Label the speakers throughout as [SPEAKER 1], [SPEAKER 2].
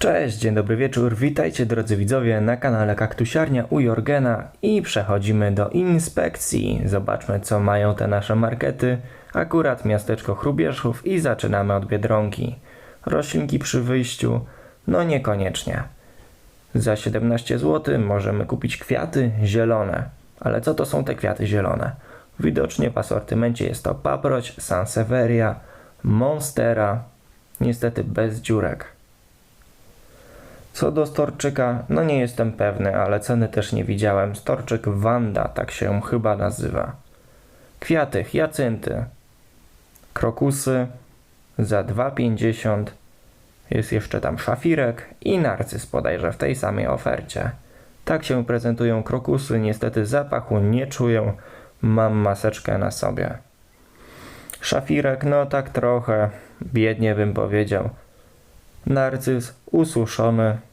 [SPEAKER 1] Cześć, dzień dobry wieczór, witajcie drodzy widzowie na kanale Kaktusiarnia u Jorgena i przechodzimy do inspekcji. Zobaczmy co mają te nasze markety, akurat miasteczko Chrubierzchów i zaczynamy od Biedronki. Roślinki przy wyjściu, no niekoniecznie. Za 17 zł możemy kupić kwiaty zielone. Ale co to są te kwiaty zielone? Widocznie w asortymencie jest to paproć, sansevieria, monstera, niestety bez dziurek. Co do storczyka, no nie jestem pewny, ale ceny też nie widziałem. Storczyk Wanda, tak się chyba nazywa. Kwiaty, hiacynty, krokusy za 2,50. Jest jeszcze tam szafirek i narcyz bodajże w tej samej ofercie. Tak się prezentują krokusy, niestety zapachu nie czują. Mam maseczkę na sobie. Szafirek, no tak trochę, biednie bym powiedział. Narcyz ususzony.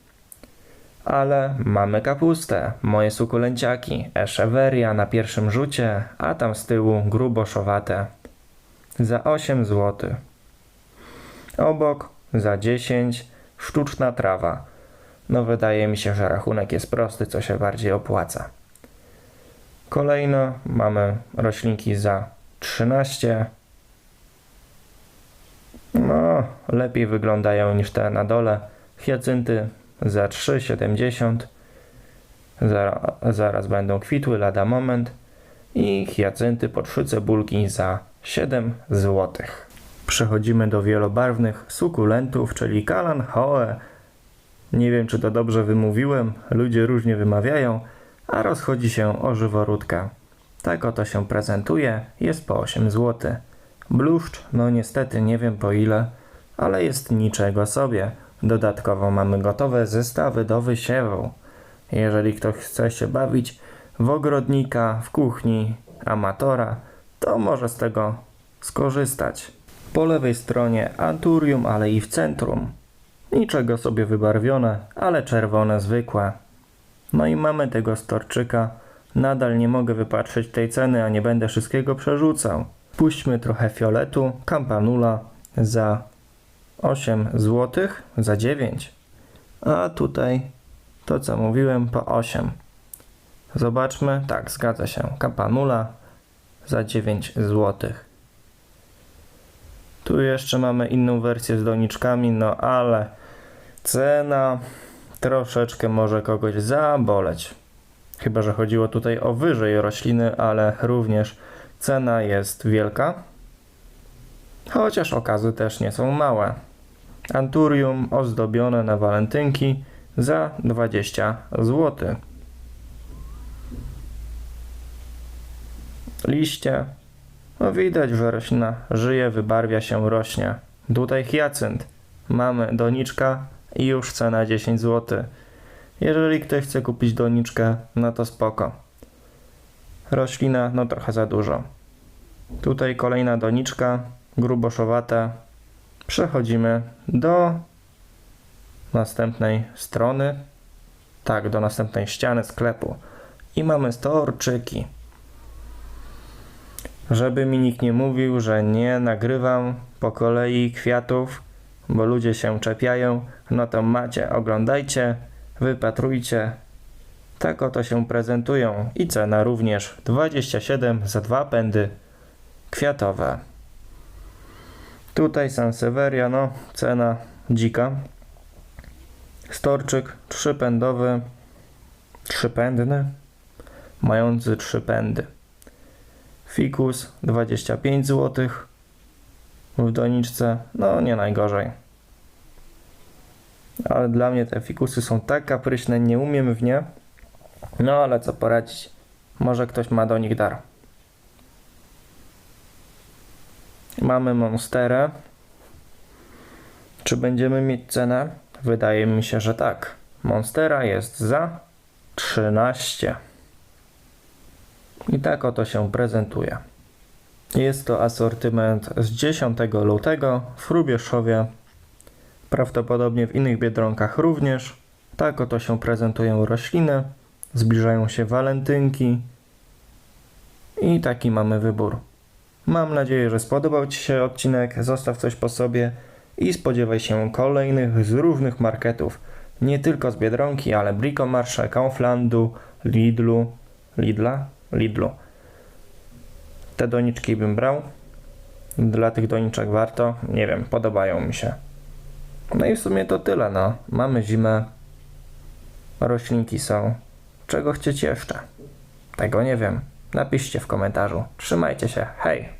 [SPEAKER 1] Ale mamy kapustę, moje sukulenciaki, eszeweria na pierwszym rzucie, a tam z tyłu gruboszowate. Za 8 zł. Obok za 10 sztuczna trawa. No wydaje mi się, że rachunek jest prosty, co się bardziej opłaca. Kolejno mamy roślinki za 13 no, lepiej wyglądają niż te na dole. Hiacynty za 3,70. Zara, zaraz będą kwitły lada moment. I hiacynty po 3 cebulki za 7 zł. Przechodzimy do wielobarwnych sukulentów, czyli kalan hoe. Nie wiem, czy to dobrze wymówiłem, ludzie różnie wymawiają, a rozchodzi się o żyworódka. Tak oto się prezentuje, jest po 8 zł. Bluszcz, no niestety nie wiem po ile, ale jest niczego sobie. Dodatkowo mamy gotowe zestawy do wysiewu. Jeżeli ktoś chce się bawić w ogrodnika, w kuchni, amatora, to może z tego skorzystać. Po lewej stronie anturium, ale i w centrum. Niczego sobie wybarwione, ale czerwone zwykłe. No i mamy tego storczyka. Nadal nie mogę wypatrzeć tej ceny, a nie będę wszystkiego przerzucał. Puśćmy trochę fioletu, kampanula za 8 zł, za 9. A tutaj to co mówiłem po 8. Zobaczmy, tak, zgadza się. Kampanula za 9 zł. Tu jeszcze mamy inną wersję z doniczkami, no ale cena troszeczkę może kogoś zaboleć. Chyba, że chodziło tutaj o wyżej rośliny, ale również Cena jest wielka, chociaż okazy też nie są małe. Anturium ozdobione na walentynki za 20 zł. Liście. No widać, że roślina żyje, wybarwia się, rośnie. Tutaj hiacynt. Mamy doniczka i już cena 10 zł. Jeżeli ktoś chce kupić doniczkę, no to spoko roślina, no trochę za dużo. Tutaj kolejna doniczka, gruboszowata. Przechodzimy do następnej strony, tak, do następnej ściany sklepu. I mamy storczyki. Żeby mi nikt nie mówił, że nie nagrywam po kolei kwiatów, bo ludzie się czepiają, no to macie, oglądajcie, wypatrujcie, tak oto się prezentują i cena również 27 za dwa pędy kwiatowe. Tutaj Sansevieria, no cena dzika. Storczyk trzypędowy, trzypędny, mający trzy pędy. Fikus 25 zł w doniczce, no nie najgorzej. Ale dla mnie te fikusy są tak kapryśne, nie umiem w nie. No ale co poradzić? Może ktoś ma do nich dar. Mamy Monsterę. Czy będziemy mieć cenę? Wydaje mi się, że tak. Monstera jest za 13. I tak oto się prezentuje. Jest to asortyment z 10 lutego w Hrubieszowie. Prawdopodobnie w innych biedronkach również. Tak oto się prezentują rośliny. Zbliżają się walentynki i taki mamy wybór. Mam nadzieję, że spodobał Ci się odcinek. Zostaw coś po sobie i spodziewaj się kolejnych z różnych marketów. Nie tylko z Biedronki, ale Bricomarsze, Kauflandu, Lidlu, Lidla? Lidlu. Te doniczki bym brał. Dla tych doniczek warto. Nie wiem, podobają mi się. No i w sumie to tyle, no. Mamy zimę. Roślinki są. Czego chcieć jeszcze? Tego nie wiem. Napiszcie w komentarzu. Trzymajcie się. Hej!